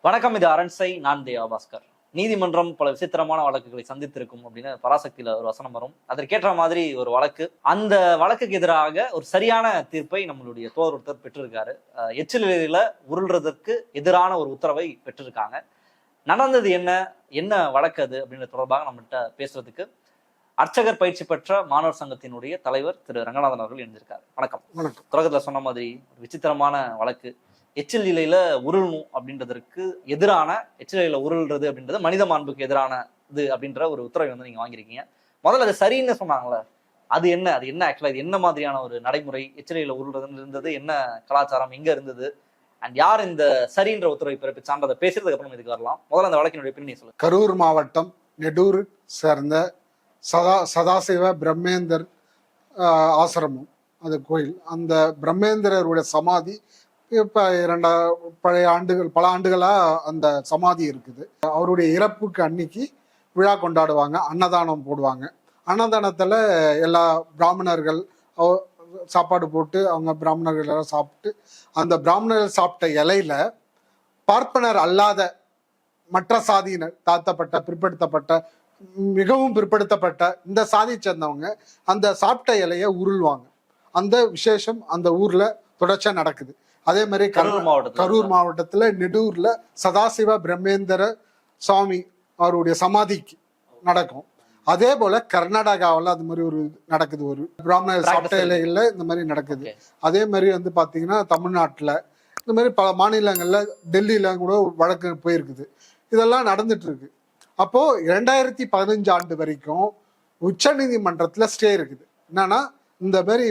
வணக்கம் இது அரண்சை நான் தேவா பாஸ்கர். நீதிமன்றம் பல விசித்திரமான வழக்குகளை சந்தித்திருக்கும் அப்படின்னு பராசக்தியில ஒரு வசனம் வரும். அதற்கேற்ற மாதிரி ஒரு வழக்கு. அந்த வழக்குக்கு எதிராக ஒரு சரியான தீர்ப்பை நம்மளுடைய தோர் ஒருத்தர் பெற்றிருக்காரு. அஹ் எச்சிலையில உருள்றதற்கு எதிரான ஒரு உத்தரவை பெற்றிருக்காங்க. நடந்தது என்ன? என்ன வழக்கு அது? அப்படின்ற தொடர்பாக நம்மகிட்ட பேசுறதுக்கு அர்ச்சகர் பயிற்சி பெற்ற மாணவர் சங்கத்தினுடைய தலைவர் திரு ரங்கநாதன் அவர்கள் இணைஞ்சிருக்காரு வணக்கம். வணக்கம். தொடக்கத்துல சொன்ன மாதிரி ஒரு விசித்திரமான வழக்கு. எச்சில் நிலையில உருளணும் அப்படின்றதற்கு எதிரான எச்சில் நிலையில உருள்றது அப்படின்றது மனித மாண்புக்கு எதிரான இது அப்படின்ற ஒரு உத்தரவை வந்து நீங்க வாங்கியிருக்கீங்க. முதல்ல அது சரின்னு சொன்னாங்களே அது என்ன அது என்ன ஆக்சுவலா இது என்ன மாதிரியான ஒரு நடைமுறை எச்சிலையில உருள்றதுன்னு இருந்தது என்ன கலாச்சாரம் எங்க இருந்தது? அண்ட் யார் இந்த சரின்ற உத்தரவை பிறப்பிச்சான்றதை பேசுறதுக்கு அப்புறம் இதுக்கு வரலாம். முதல்ல அந்த வழக்கினுடைய பின்னணி சொல்லு கரூர் மாவட்டம் நெடூர் சேர்ந்த சதா சதாசிவ பிரம்மேந்தர் ஆஹ், ஆசிரமம் அந்த கோயில். அந்த பிரம்மேந்திரருடைய சமாதி இப்போ இரண்டா பழைய ஆண்டுகள் பல ஆண்டுகளா அந்த சமாதி இருக்குது. அவருடைய இறப்புக்கு அன்னைக்கு விழா கொண்டாடுவாங்க அன்னதானம் போடுவாங்க. அன்னதானத்தில் எல்லா பிராமணர்கள் சாப்பாடு போட்டு அவங்க பிராமணர்கள் எல்லாம் சாப்பிட்டு அந்த பிராமணர்கள் சாப்பிட்ட இலையில பார்ப்பனர் அல்லாத மற்ற சாதியினர் தாழ்த்தப்பட்ட பிற்படுத்தப்பட்ட மிகவும் பிற்படுத்தப்பட்ட இந்த சாதி சேர்ந்தவங்க அந்த சாப்பிட்ட இலைய உருள்வாங்க. அந்த விசேஷம் அந்த ஊர்ல தொடர்ச்சியா நடக்குது. அதே மாதிரி கரூர் மாவட்டத்தில். கரூர் மாவட்டத்துல நெடூர்ல சதாசிவ பிரம்மேந்திர சுவாமி அவருடைய சமாதிக்கு நடக்கும். அதே போல கர்நாடகாவில் அது மாதிரி ஒரு நடக்குது ஒரு Practice சாப்பிட்ட இலைகள்ல இந்த மாதிரி நடக்குது. அதே மாதிரி வந்து பாத்தீங்கன்னா தமிழ்நாட்டுல இந்த மாதிரி பல மாநிலங்கள்ல டெல்லியில கூட வழக்கு போயிருக்குது. இதெல்லாம் நடந்துட்டு இருக்கு அப்போ இரண்டாயிரத்தி பதினஞ்சு ஆண்டு வரைக்கும் உச்ச நீதிமன்றத்துல ஸ்டே இருக்குது. என்னன்னா இந்த மாதிரி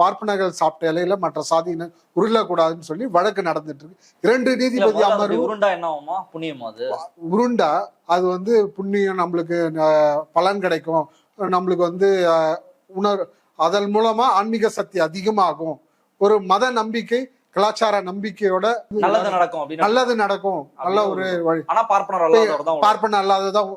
பார்ப்பனர்கள் சாப்பிட்ட இலையில மற்ற சாதியினர் உருளக்கூடாதுன்னு சொல்லி வழக்கு நடந்துட்டு இருக்கு இரண்டு நீதிபதி அமர்வு உருண்டா என்ன புண்ணியமா அது? உருண்டா அது வந்து புண்ணியம் நம்மளுக்கு பலன் கிடைக்கும். நம்மளுக்கு வந்து உணர் அதன் மூலமா ஆன்மீக சக்தி அதிகமாகும். ஒரு மத நம்பிக்கை கலாச்சார நம்பிக்கையோட நல்லது நடக்கும் நல்லது நடக்கும். நல்ல ஒரு வழி. ஆனா பார்ப்பனர் அல்லாதவர் தான் பார்ப்பன அல்லாததான்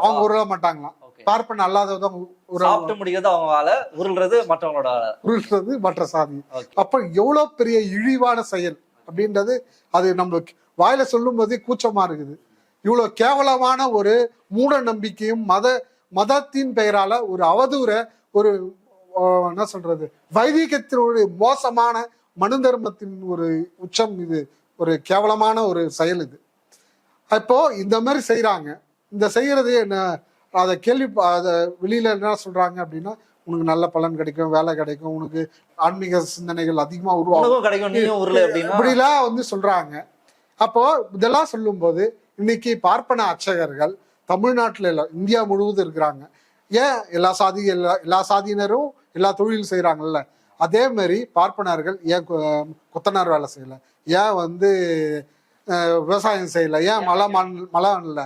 அவங்க உருள மாட்டாங்களாம். பார்ப்பன அல்லாததான் உரு- சாப்பிட்டு முடிகிறது அவங்க வேலை உருள்றது மற்றவங்களோட உருள்றது மற்ற சாதி. அப்ப எவ்வளவு பெரிய இழிவான செயல் அப்படின்றது அது நம்மளுக்கு வாயில சொல்லும் போதே கூச்சமா இருக்குது. இவ்வளவு கேவலமான ஒரு மூட நம்பிக்கையும் மத மதத்தின் பெயரால ஒரு அவதூற ஒரு என்ன சொல்றது வைதிகத்தினுடைய மோசமான மனு தர்மத்தின் ஒரு உச்சம் இது ஒரு கேவலமான ஒரு செயல் இது. அப்போ இந்த மாதிரி செய்றாங்க. இந்த செய்யறது என்ன அதை கேள்வி அதை வெளியில என்ன சொல்றாங்க அப்படின்னா உனக்கு நல்ல பலன் கிடைக்கும் வேலை கிடைக்கும் உனக்கு ஆன்மீக சிந்தனைகள் அதிகமா உருவாகும். கிடைக்கும் இப்படிலாம் வந்து சொல்றாங்க. அப்போ இதெல்லாம் சொல்லும்போது இன்னைக்கு பார்ப்பன அர்ச்சகர்கள் தமிழ்நாட்டுல இல்ல இந்தியா முழுவதும் இருக்கிறாங்க. ஏன் எல்லா சாதி எல்லா எல்லா சாதியினரும் எல்லா தொழில் செய்றாங்கல்ல? அதே மாதிரி பார்ப்பனர்கள் ஏன் கொத்தனார் வேலை செய்யல? ஏன் வந்து விவசாயம் செய்யல? ஏன் மழை மண் மழை இல்ல?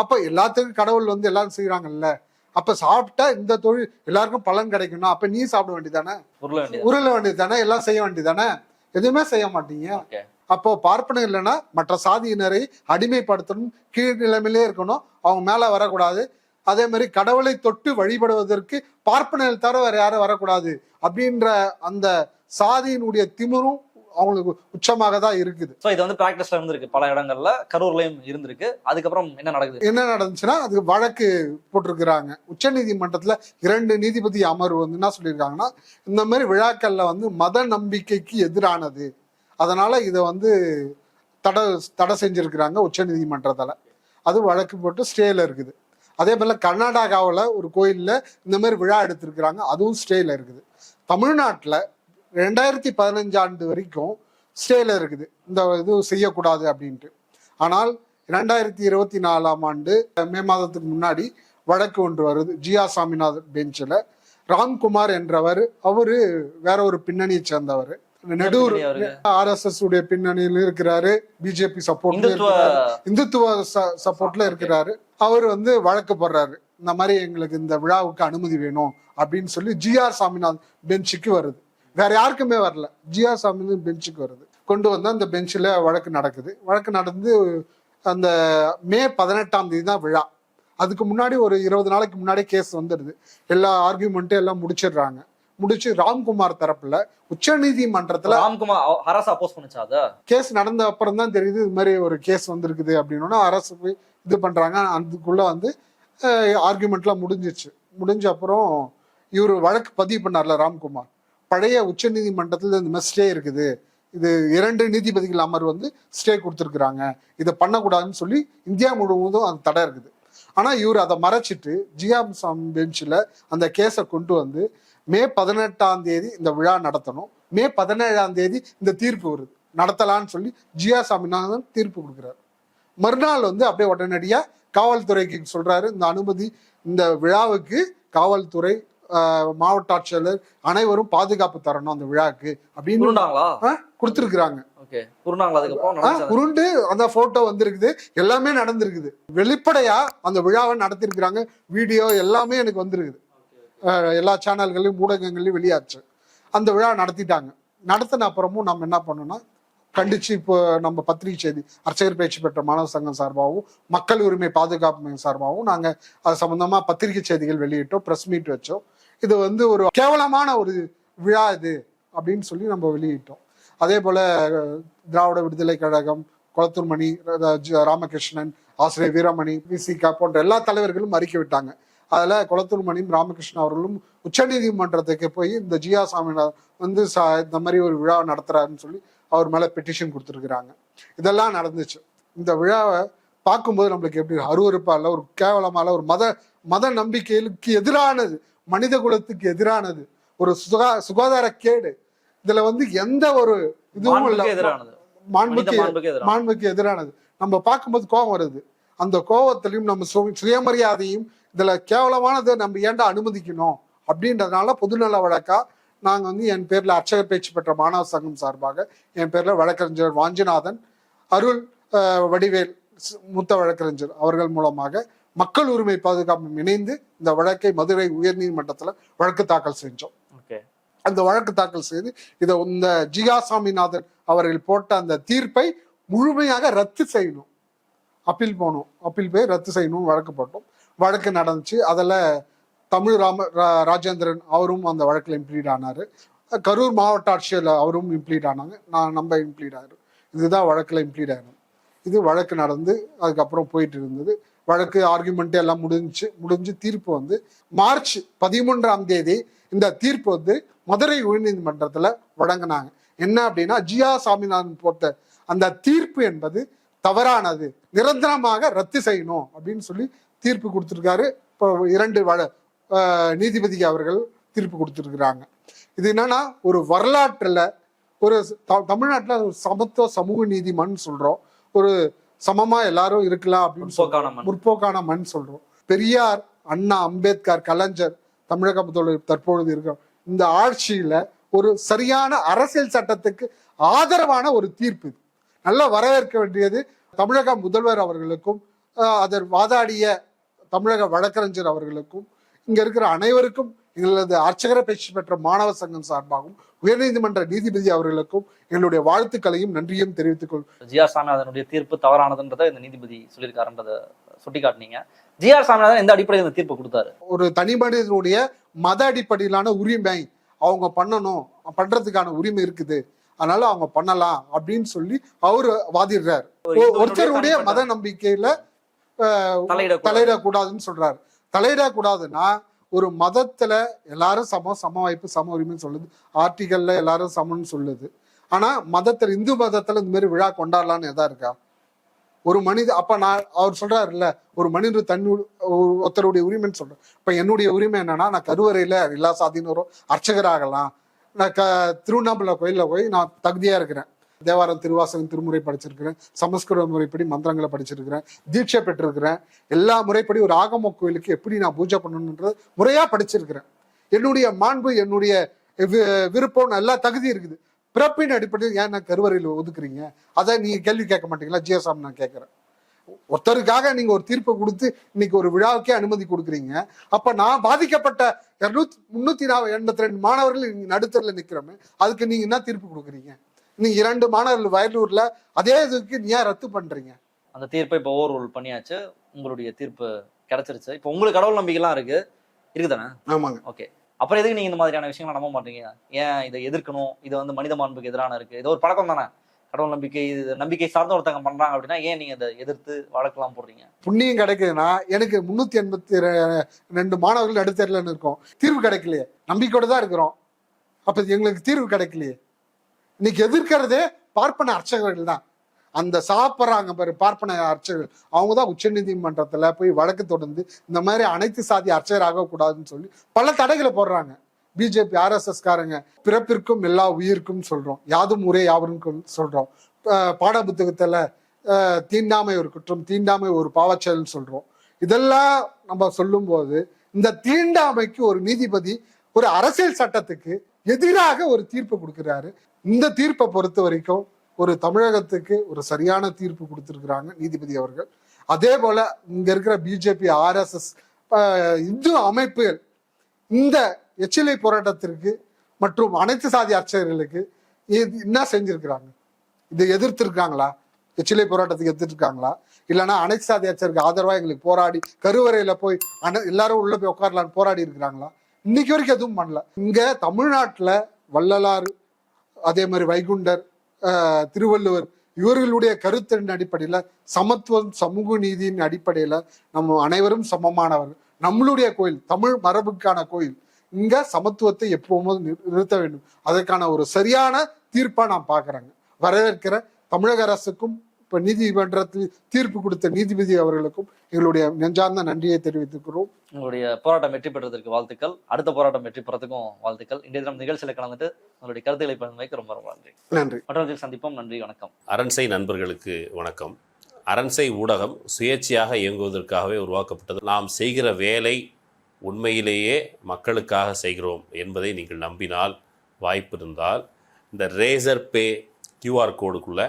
அப்ப எல்லாத்துக்கும் கடவுள் வந்து எல்லாரும் செய்யறாங்கல்ல அப்ப சாப்பிட்டா இந்த தொழில் எல்லாருக்கும் பலன் கிடைக்கும்னா அப்ப நீ சாப்பிட வேண்டியதானே உருள வேண்டியது வேண்டியதானே எல்லாம் செய்ய வேண்டியதானே எதுவுமே செய்ய மாட்டீங்க. அப்போ பார்ப்பனம் இல்லைன்னா மற்ற சாதியினரை அடிமைப்படுத்தணும் கீழ் நிலைமையிலே இருக்கணும் அவங்க மேல வரக்கூடாது. அதே மாதிரி கடவுளை தொட்டு வழிபடுவதற்கு பார்ப்பனர் தவிர வேற யாரும் வரக்கூடாது. அப்படின்ற அந்த சாதியினுடைய திமிரும் அவங்களுக்கு உச்சமாக தான் இருக்குது. சோ இது வந்து பிராக்டிஸ்ல இருந்திருக்கு. பல இடங்கள்ல கரூர்லயும் இருந்திருக்கு. அதுக்கப்புறம் என்ன நடக்குது? என்ன நடந்துச்சுன்னா அதுக்கு வழக்கு போட்டிருக்கிறாங்க. உச்ச நீதிமன்றத்துல இரண்டு நீதிபதி அமர்வு வந்து என்ன சொல்லியிருக்காங்கன்னா இந்த மாதிரி விழாக்கள்ல வந்து மத நம்பிக்கைக்கு எதிரானது. அதனால இதை வந்து தடை தடை செஞ்சிருக்கிறாங்க உச்ச நீதிமன்றத்துல. அது வழக்கு போட்டு ஸ்டேல இருக்குது. அதே போல கர்நாடகாவில் ஒரு கோயில்ல இந்த மாதிரி விழா எடுத்திருக்கிறாங்க. அதுவும் ஸ்டேல இருக்குது. தமிழ்நாட்டுல ரெண்டாயிரத்தி பதினஞ்சு ஆண்டு வரைக்கும் ஸ்டேல இருக்குது. இந்த இது செய்யக்கூடாது அப்படின்ட்டு. ஆனால் ரெண்டாயிரத்தி இருபத்தி நாலாம் ஆண்டு மே மாதத்துக்கு முன்னாடி வழக்கு ஒன்று வருது. ஜியா சாமிநாதன் பெஞ்சில். ராம்குமார் என்றவர் அவரு வேற ஒரு பின்னணியை சேர்ந்தவர். நெடூர் பின்னணி அவருக்கு? ஆர்எஸ்எஸ் உடைய பின்னணியில் இருக்கிறாரு. பிஜேபி சப்போர்ட் இந்துத்துவ இந்துத்துவ சப்போர்ட்ல இருக்கிறாரு. அவர் வந்து வழக்கு போடுறாரு. இந்த மாதிரி எங்களுக்கு இந்த விழாவுக்கு அனுமதி வேணும் அப்படின்னு சொல்லி ஜிஆர் சாமிநாதன் பெஞ்சுக்கு வருது. வேற யாருக்குமே வரல. ஜிஆர் சாமிநாதன் பெஞ்சுக்கு வருது. கொண்டு வந்து அந்த பெஞ்சில் வழக்கு நடக்குது. வழக்கு நடந்து அந்த மே பதினெட்டாம் தேதி தான் விழா. அதுக்கு முன்னாடி ஒரு இருபது நாளைக்கு முன்னாடி கேஸ் வந்துடுது. எல்லா ஆர்கியூமெண்ட்டும் எல்லாம் முடிச்சிடுறாங்க. முடிச்சு ராம்குமார் தரப்புல உச்சநீதிமன்றத்துல ராம்குமார் அவ- அரசு அப்போஸ் பண்ணுச்சா கேஸ் நடந்த அப்புறம் தான் தெரியுது இது மாதிரி ஒரு கேஸ் வந்திருக்குது அப்படின்னா அரசு போய் இது பண்றாங்க. அதுக்குள்ள வந்து ஆர்குமெண்ட்லாம் முடிஞ்சிச்சு முடிஞ்ச அப்புறம் இவர் வழக்கு பதிவு பண்ணார்ல ராம்குமார். பழைய உச்சநீதிமன்றத்தில் இந்த மாதிரி ஸ்டே இருக்குது. இது இரண்டு நீதிபதிகள் அமர் வந்து ஸ்டே கொடுத்துருக்குறாங்க. இதை பண்ணக்கூடாதுன்னு சொல்லி இந்தியா முழுவதும் அந்த தடை இருக்குது. ஆனால் இவர் அதை மறைச்சிட்டு ஜியாம் பெஞ்சில் அந்த கேஸை கொண்டு வந்து மே பதினெட்டாம் தேதி இந்த விழா நடத்தணும். மே பதினேழாம் தேதி இந்த தீர்ப்பு வருது நடத்தலாம்னு சொல்லி ஜியா சாமிநாதன் தீர்ப்பு கொடுக்குறாரு. மறுநாள் வந்து அப்படியே உடனடியாக காவல்துறைக்கு சொல்கிறாரு இந்த அனுமதி இந்த விழாவுக்கு காவல்துறை மாவட்ட ஆட்சியாளர் அனைவரும் பாதுகாப்பு தரணும் அந்த விழாக்கு அப்படின்னு கொடுத்துருக்குறாங்க? உருண்டு அந்த போட்டோ வந்திருக்குது. எல்லாமே நடந்திருக்குது. வெளிப்படையா அந்த விழாவை நடத்திருக்கிறாங்க வீடியோ எல்லாமே எனக்கு வந்திருக்குது. எல்லா சேனல்களையும் ஊடகங்களையும் வெளியாச்சு. அந்த விழா நடத்திட்டாங்க. நடத்தின அப்புறமும் நம்ம என்ன பண்ணோம்னா கண்டிச்சு இப்போ நம்ம பத்திரிகை செய்தி அர்ச்சகர் பேச்சு பெற்ற மாணவ சங்கம் சார்பாகவும் மக்கள் உரிமை பாதுகாப்பு சார்பாகவும் நாங்க அது சம்பந்தமா பத்திரிகை செய்திகள் வெளியிட்டோம் பிரஸ் மீட் வச்சோம். இது வந்து ஒரு கேவலமான ஒரு விழா இது அப்படின்னு சொல்லி நம்ம வெளியிட்டோம். அதே போல திராவிட விடுதலை கழகம் குளத்தூர்மணி ராமகிருஷ்ணன் ஆசிரியர் வீரமணி விசிகா போன்ற எல்லா தலைவர்களும் அறிக்கை விட்டாங்க. அதில் குளத்தூர் மணியும் ராமகிருஷ்ணன் அவர்களும் உச்சநீதிமன்றத்துக்கு போய் இந்த ஜியா சாமிநாதன் வந்து சா இந்த மாதிரி ஒரு விழா நடத்துறாருன்னு சொல்லி அவர் மேலே பெட்டிஷன் கொடுத்துருக்குறாங்க. இதெல்லாம் நடந்துச்சு. இந்த விழாவை பார்க்கும்போது நம்மளுக்கு எப்படி அருவறுப்பாக இல்லை ஒரு கேவலமாக ஒரு மத மத நம்பிக்கைகளுக்கு எதிரானது. மனித குலத்துக்கு எதிரானது. ஒரு சுகா சுகாதார கேடு. இதுல வந்து எந்த ஒரு இதுவும் இல்ல. மாண்புக்கு மாண்புக்கு எதிரானது. நம்ம பார்க்கும்போது கோபம் வருது. அந்த கோபத்திலையும் நம்ம சுயமரியாதையும் இதுல கேவலமானதை நம்ம ஏன்டா அனுமதிக்கணும்? அப்படின்றதுனால பொதுநல வழக்கா நாங்க வந்து என் பேர்ல அர்ச்சகர் பேச்சு பெற்ற மாணவ சங்கம் சார்பாக என் பேர்ல வழக்கறிஞர் வாஞ்சிநாதன் அருள் வடிவேல் மூத்த வழக்கறிஞர் அவர்கள் மூலமாக மக்கள் உரிமை பாதுகாப்பும் இணைந்து இந்த வழக்கை மதுரை உயர்நீதிமன்றத்துல வழக்கு தாக்கல் செஞ்சோம். ஓகே. அந்த வழக்கு தாக்கல் செய்து இதை இந்த ஜியா சாமிநாதன் அவர்கள் போட்ட அந்த தீர்ப்பை முழுமையாக ரத்து செய்யணும். அப்பீல் போகணும் அப்பீல் போய் ரத்து செய்யணும் வழக்கு போட்டோம். வழக்கு நடந்துச்சு. அதில் தமிழ் ராம ரா- ராஜேந்திரன் அவரும் அந்த வழக்கில் இம்ப்ளீட் ஆனார். கரூர் மாவட்ட ஆட்சியர் அவரும் இம்ப்ளீட் ஆனாங்க. நான் நம்ம இம்ப்ளீட் ஆயிரும். இதுதான் வழக்கில் இம்ப்ளீட் ஆயிரும். இது வழக்கு நடந்து அதுக்கப்புறம் போயிட்டு இருந்தது. வழக்கு ஆர்குமெண்ட் எல்லாம் முடிஞ்சு முடிஞ்சு தீர்ப்பு வந்து மார்ச் பதிமூன்றாம் தேதி இந்த தீர்ப்பு வந்து மதுரை உயர்நீதிமன்றத்தில் வழங்கினாங்க. என்ன அப்படின்னா ஜியா சாமிநாதன் போட்ட அந்த தீர்ப்பு என்பது தவறானது. நிரந்தரமாக ரத்து செய்யணும் அப்படின்னு சொல்லி தீர்ப்பு கொடுத்துருக்காரு. இப்போ இரண்டு வழ நீதிபதி அவர்கள் தீர்ப்பு கொடுத்துருக்குறாங்க. இது என்னன்னா ஒரு வரலாற்றில் ஒரு த- ஒரு சமத்துவ சமூக நீதி சொல்கிறோம் ஒரு சமமா எல்லாரும் இருக்கலாம் அப்படின்னு முற்போக்கான மண் சொல்றோம். பெரியார் அண்ணா அம்பேத்கர் கலைஞர் தமிழக முதல்வர் தற்பொழுது இருக்க இந்த ஆட்சியில ஒரு சரியான அரசியல் சட்டத்துக்கு ஆதரவான ஒரு தீர்ப்பு இது. நல்லா வரவேற்க வேண்டியது தமிழக முதல்வர் அவர்களுக்கும் அதர் வாதாடிய தமிழக வழக்கறிஞர் அவர்களுக்கும் இங்க இருக்கிற அனைவருக்கும் எங்களது அர்ச்சகர பயிற்சி பெற்ற மாணவ சங்கம் சார்பாகவும் உயர்நீதிமன்ற நீதிபதி அவர்களுக்கும் எங்களுடைய வாழ்த்துக்களையும் நன்றியும் தெரிவித்துக் கொள் ஜிஆர் சாமிநாதனுடைய தீர்ப்பு தவறானதுன்றதை இந்த நீதிபதி சொல்லியிருக்காருன்றத சுட்டி காட்டினீங்க ஜிஆர் சாமிநாதன் எந்த அடிப்படையில் இந்த தீர்ப்பு கொடுத்தாரு? ஒரு தனி மனிதனுடைய மத அடிப்படையிலான உரிமை அவங்க பண்ணணும் பண்றதுக்கான உரிமை இருக்குது. அதனால அவங்க பண்ணலாம் அப்படின்னு சொல்லி அவரு வாதிடுறாரு. ஒருத்தருடைய மத நம்பிக்கையில. தலையிடக்கூடாதுன்னு சொல்றாரு. தலையிடக்கூடாதுன்னா ஒரு மதத்துல எல்லாரும் சமம் சம வாய்ப்பு சம உரிமைன்னு சொல்லுது. ஆர்டிகல்ல எல்லாரும் சமம்னு சொல்லுது. ஆனா மதத்துல இந்து மதத்துல இந்த மாதிரி விழா கொண்டாடலாம்னு எதா இருக்கா? ஒரு மனித அப்ப நான் அவர் சொல்றாருல்ல ஒரு மனிதர் தன்னு ஒருத்தருடைய உரிமைன்னு சொல்றேன். இப்ப என்னுடைய உரிமை என்னன்னா நான் கருவறையில எல்லா சாதியினரும் அர்ச்சகராகலாம். நான் க திருவண்ணாமலை கோயில்ல போய் நான் தகுதியா இருக்கிறேன். தேவாரம் திருவாசகம் திருமுறை படிச்சிருக்கிறேன். சமஸ்கிருத முறைப்படி மந்திரங்களை படிச்சிருக்கிறேன். தீட்சை பெற்றிருக்கிறேன். எல்லா முறைப்படி ஒரு ஆகம கோயிலுக்கு எப்படி நான் பூஜை பண்ணணுன்றது முறையா படிச்சிருக்கிறேன். என்னுடைய மாண்பு என்னுடைய வி- விருப்பம் எல்லா தகுதி இருக்குது. பிறப்பின் அடிப்படையில் ஏன் நான் கருவறையில் ஒதுக்குறீங்க? அதை நீங்க கேள்வி கேட்க மாட்டீங்களா? ஜிஎஸ்ஆம் நான் கேட்கறேன். ஒருத்தருக்காக நீங்க ஒரு தீர்ப்பை கொடுத்து இன்னைக்கு ஒரு விழாவுக்கே அனுமதி கொடுக்குறீங்க. அப்ப நான் பாதிக்கப்பட்ட இருநூத்தி முன்னூத்தி நாற்பது எண்பத்தி ரெண்டு மாணவர்கள் நடுத்தரில் நிக்கிறோமே அதுக்கு நீங்க என்ன தீர்ப்பு கொடுக்குறீங்க? நீங்க இரண்டு மாணவர்கள் வயலூர்ல அதே இதுக்கு நீ ஏன் ரத்து பண்றீங்க? அந்த தீர்ப்பை இப்போ ஓவர் ரூல் பண்ணியாச்சு. உங்களுடைய தீர்ப்பு கிடைச்சிருச்சு. இப்போ உங்களுக்கு கடவுள் நம்பிக்கைலாம் இருக்கு. இருக்குதானே? ஆமாங்க. ஓகே அப்புறம் எதுக்கு நீங்க இந்த மாதிரியான விஷயங்களை நம்ப மாட்டீங்க? ஏன் இதை எதிர்க்கணும்? இது வந்து மனித மாண்புக்கு எதிரான இருக்கு. இது ஒரு பழக்கம் தானே? கடவுள் நம்பிக்கை இது நம்பிக்கை சார்ந்த ஒருத்தங்க பண்றாங்க அப்படின்னா ஏன் நீங்க இதை எதிர்த்து வழக்கெல்லாம் போடுறீங்க? புண்ணியம் கிடைக்குதுன்னா எனக்கு முன்னூத்தி எண்பத்தி ரெண்டு மாணவர்கள் நடுத்தரலன்னு இருக்கோம். தீர்வு கிடைக்கலையே. நம்பிக்கையோட தான் இருக்கிறோம். அப்ப எங்களுக்கு தீர்வு கிடைக்கலையே. இன்னைக்கு எதிர்க்கிறதே பார்ப்பன அர்ச்சகர்கள் தான். அந்த சாப்பிட்றாங்க பாரு பார்ப்பன அர்ச்சகர்கள். அவங்க தான் உச்ச நீதிமன்றத்தில் போய் வழக்கு தொடர்ந்து இந்த மாதிரி அனைத்து சாதி அர்ச்சகர் ஆகக்கூடாதுன்னு சொல்லி பல தடைகளை போடுறாங்க. பிஜேபி ஆர்எஸ்எஸ் காரங்க பிறப்பிற்கும் எல்லா உயிருக்கும் சொல்றோம். யாதும் ஊரே யாவருக்கும் சொல்றோம். பாட புத்தகத்துல தீண்டாமை ஒரு குற்றம் தீண்டாமை ஒரு பாவச்செயல்னு சொல்றோம். இதெல்லாம் நம்ம சொல்லும்போது இந்த தீண்டாமைக்கு ஒரு நீதிபதி ஒரு அரசியல் சட்டத்துக்கு எதிராக ஒரு தீர்ப்பு கொடுக்கிறாரு. இந்த தீர்ப்பை பொறுத்த வரைக்கும் ஒரு தமிழகத்துக்கு ஒரு சரியான தீர்ப்பு கொடுத்துருக்குறாங்க நீதிபதி அவர்கள். அதே போல இங்க இருக்கிற பிஜேபி ஆர்எஸ்எஸ் இந்து அமைப்புகள் இந்த எச்சிலை போராட்டத்திற்கு மற்றும் அனைத்து சாதி அர்ச்சகர்களுக்கு என்ன செஞ்சிருக்கிறாங்க? இதை எதிர்த்திருக்காங்களா? எச்சிலை போராட்டத்துக்கு எதிர்த்திருக்காங்களா? இல்லைன்னா அனைத்து சாதி அர்ச்சகருக்கு ஆதரவா எங்களுக்கு போராடி கருவறையில போய் அன எல்லாரும் உள்ள போய் உட்காரலான்னு போராடி இருக்கிறாங்களா? இன்னைக்கு வரைக்கும் எதுவும் பண்ணல. இங்க தமிழ்நாட்டில் வள்ளலார் அதே மாதிரி வைகுண்டர் திருவள்ளுவர் இவர்களுடைய கருத்தின் அடிப்படையில்? சமத்துவம் சமூக நீதியின் அடிப்படையில் நம்ம அனைவரும் சமமானவர்கள் நம்மளுடைய கோயில் தமிழ் மரபுக்கான கோயில். இங்க சமத்துவத்தை எப்பவும் நிறு- நிறுத்த வேண்டும். அதற்கான ஒரு சரியான தீர்ப்பா நான் பாக்குறேங்க வரவேற்கிற தமிழக அரசுக்கும் இப்ப நீதிமன்றத்தில் தீர்ப்பு கொடுத்த நீதிபதி அவர்களுக்கும் எங்களுடைய நெஞ்சார்ந்த நன்றியை தெரிவித்துக்கிறோம். உங்களுடைய போராட்டம் வெற்றி பெற்றதற்கு வாழ்த்துக்கள். அடுத்த போராட்டம் வெற்றி பெறதுக்கும் வாழ்த்துக்கள். இன்றைய தினம் நிகழ்ச்சியில கலந்துட்டு உங்களுடைய கருத்துக்களை பகிர்ந்தமைக்கு ரொம்ப ரொம்ப நன்றி. நன்றி. மற்றவர்கள் சந்திப்போம். நன்றி வணக்கம். அரண்சை நண்பர்களுக்கு வணக்கம். அரண்சை ஊடகம் சுயேட்சையாக இயங்குவதற்காகவே உருவாக்கப்பட்டது. நாம் செய்கிற வேலை உண்மையிலேயே மக்களுக்காக செய்கிறோம் என்பதை நீங்கள் நம்பினால் வாய்ப்பு இருந்தால் இந்த ரேசர் பே கியூஆர் கோடுக்குள்ளே